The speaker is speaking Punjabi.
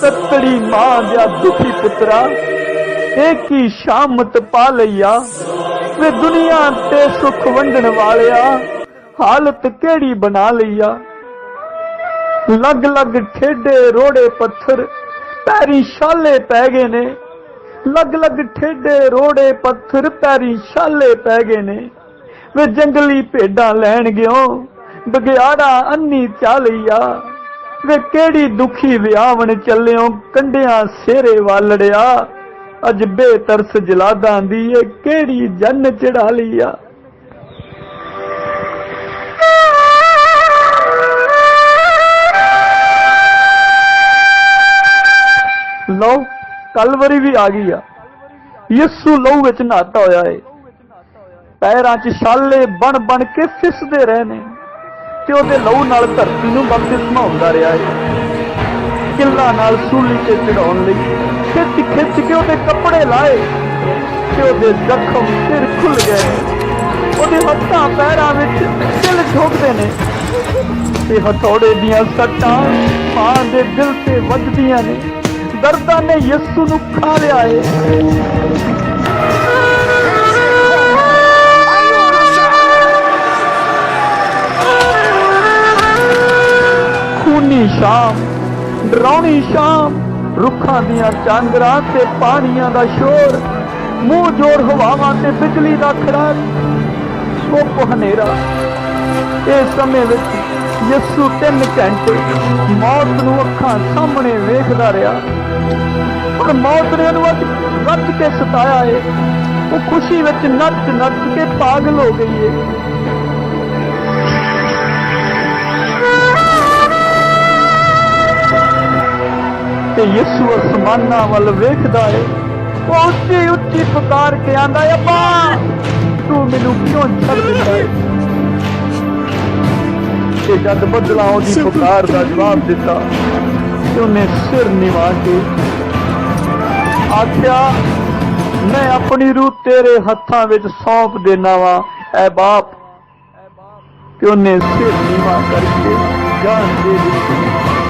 ਤਤੜੀ ਮਾਂ ਦਾ ਦੁਖੀ ਪੁੱਤਰਾ, ਇਹ ਕੀ ਸ਼ਾਮਤ ਪਾ ਲਈਆ? ਵੇ ਦੁਨੀਆ ਤੇ ਸੁਖ ਵੰਡਣ ਵਾਲਿਆ, ਹਾਲਤ ਕਿਹੜੀ ਬਣਾ ਲਈਆ? ਲੱਗ ਲੱਗ ਠੇਡੇ ਰੋੜੇ ਪੱਥਰ ਪੈਰੀ ਛਾਲੇ ਪੈ ਗਏ ਨੇ। ਲੱਗ ਲੱਗ ਠੇਡੇ ਰੋੜੇ ਪੱਥਰ ਪੈਰੀ ਛਾਲੇ ਪੈ ਗਏ ਨੇ। ਵੇ ਜੰਗਲੀ ਭੇਡਾਂ ਲੈਣ ਗਿਓ, ਬਗਿਆੜਾ ਅੰਨੀ ਚਾਲਈਆ ਵੇ ਕਿਹੜੀ ਦੁਖੀ ਵਿਆਵਣ ਚੱਲਿਓ, ਕੰਡਿਆਂ ਸੇਰੇ ਵਾਲੜਿਆ। ਅਜ ਬੇਤਰਸ ਜਲਾਦਾਂ ਦੀ ਏ, ਕਿਹੜੀ ਜਨ ਚੜਾ ਲਈਆ। ਲਓ, ਕਲਵਰੀ ਵੀ ਆ ਗਈ ਆ। ਯਿਸੂ ਲਹੂ ਵਿੱਚ ਨਹਾਤਾ ਹੋਇਆ ਏ। ਪੈਰਾਂ 'ਚ ਛਾਲੇ ਬਣ ਬਣ ਕੇ ਫਿਸਦੇ ਰਹੇ ਨੇ ਤੇ ਉਹਦੇ ਲਹੂ ਨਾਲ ਧਰਤੀ ਨੂੰ ਬਪਤਿਸਮਾ ਹੁੰਦਾ ਰਿਹਾ ਏ ਕਿੱਲਾ ਨਾਲ ਸੂਲੀ ਤੇ ਚੜਾਉਣ ਲਈ ਖਿੱਚ ਖਿੱਚ ਕੇ ਉਹਦੇ ਕੱਪੜੇ ਲਾਏ। ਤੇ ਉਹਦੇ ਜ਼ਖਮ ਸਿਰ ਖੁੱਲ ਗਏ। ਉਹਦੇ ਹੱਥਾਂ ਪੈਰਾਂ ਵਿੱਚ ਦਿਲ ਠੋਕਦੇ ਨੇ। ਤੇ ਹਥੌੜੇ ਦੀਆਂ ਸੱਟਾਂ ਮਾਂ ਦੇ ਦਿਲ ਤੇ ਵੱਜਦੀਆਂ ਨੇ। ਦਰਦਾਂ ਨੇ ਯਿਸੂ ਨੂੰ ਖਾ ਲਿਆ ਏ। ਖੂਨੀ ਸ਼ਾਮ ਡਰਾਉਣੀ ਸ਼ਾਮ, ਰੁੱਖਾਂ ਦੀਆਂ ਚਾਂਦਰਾਂ ਤੇ ਪਾਣੀਆਂ ਦਾ ਸ਼ੋਰ, ਮੂੰਹ ਜੋੜ ਹਵਾਵਾਂ ਤੇ ਬਿਜਲੀ ਦਾ ਖੜਾਕ ਉਹ ਹਨੇਰਾ ਇਸ ਸਮੇਂ ਵਿੱਚ ਯਿਸੂ ਤਿੰਨ ਘੰਟੇ ਮੌਤ ਨੂੰ ਅੱਖਾਂ ਸਾਹਮਣੇ ਵੇਖਦਾ ਰਿਹਾ। ਪਰ ਮੌਤ ਨੇ ਉਹਨੂੰ ਅੱਜ ਰੱਜ ਕੇ ਸਤਾਇਆ ਏ। ਉਹ ਖੁਸ਼ੀ ਵਿੱਚ ਨੱਚ ਨੱਚ ਕੇ ਪਾਗਲ ਹੋ ਗਈ ਏ। ਯਿਸੂ ਅਸਮਾਨਾਂ ਵੱਲ ਵੇਖਦਾ ਏ ਉਹ ਉੱਚੀ ਉੱਚੀ ਪੁਕਾਰ ਕੇ ਆਂਦਾ ਏ ਅੱਬਾ ਤੂੰ ਮੈਨੂੰ ਕਿਉਂ ਛੱਡ ਦਿੱਤਾ ਏ? ਤੇ ਜਦ ਬਦਲਾ ਉਹਦੀ ਪੁਕਾਰ ਦਾ ਜਵਾਬ ਦਿੱਤਾ ਤੇ ਉਹਨੇ ਸਿਰ ਨਿਵਾ ਕੇ ਆਖਿਆ ਮੈਂ ਆਪਣੀ ਰੂਹ ਤੇਰੇ ਹੱਥਾਂ ਵਿੱਚ ਸੌਂਪ ਦੇਣਾ ਵਾ ਐ ਬਾਪ। ਤੇ ਉਹਨੇ ਸਿਰ ਨੀਵਾ ਕਰਕੇ ਜਾਨ ਦੇ ਦਿੱਤੀ।